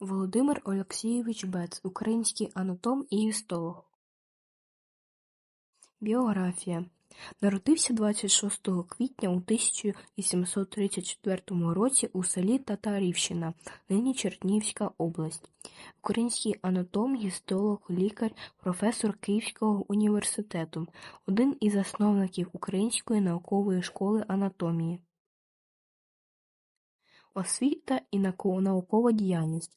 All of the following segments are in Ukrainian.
Володимир Олексійович Бец – український анатом і гістолог. Біографія Народився 26 квітня у 1834 році у селі Татарівщина, нині Чернігівська область. Український анатом, гістолог, лікар, професор Київського університету, один із засновників Української наукової школи анатомії. Освіта і наукова діяльність.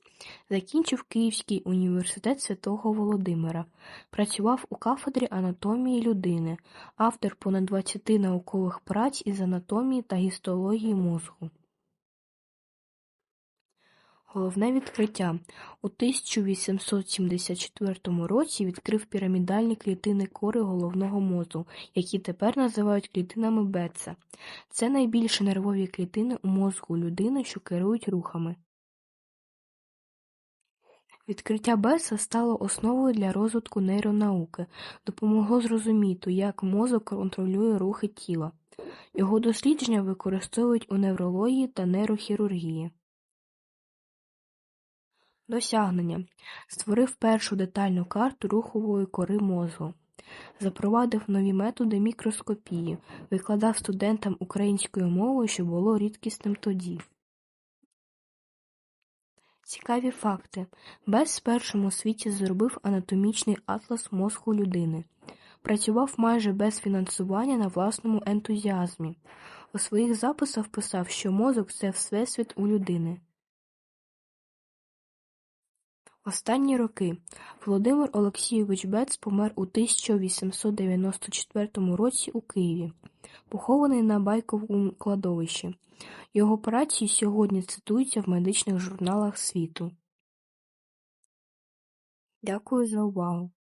Закінчив Київський університет Святого Володимира. Працював у кафедрі анатомії людини, автор понад 20 наукових праць із анатомії та гістології мозку. Головне відкриття. У 1874 році відкрив пірамідальні клітини кори головного мозку, які тепер називають клітинами Бетца. Це найбільші нервові клітини у мозку людини, що керують рухами. Відкриття Бетса стало основою для розвитку нейронауки, допомогло зрозуміти, як мозок контролює рухи тіла. Його дослідження використовують у неврології та нейрохірургії. Досягнення створив першу детальну карту рухової кори мозку, запровадив нові методи мікроскопії, викладав студентам українською мовою, що було рідкісним тоді. Цікаві факти. Без першому у світі зробив анатомічний атлас мозку людини. Працював майже без фінансування на власному ентузіазмі. У своїх записах писав, що мозок це всесвіт у людини. Останні роки Володимир Олексійович Бец помер у 1894 році у Києві, похований на Байковому кладовищі. Його праці сьогодні цитуються в медичних журналах світу. Дякую за увагу!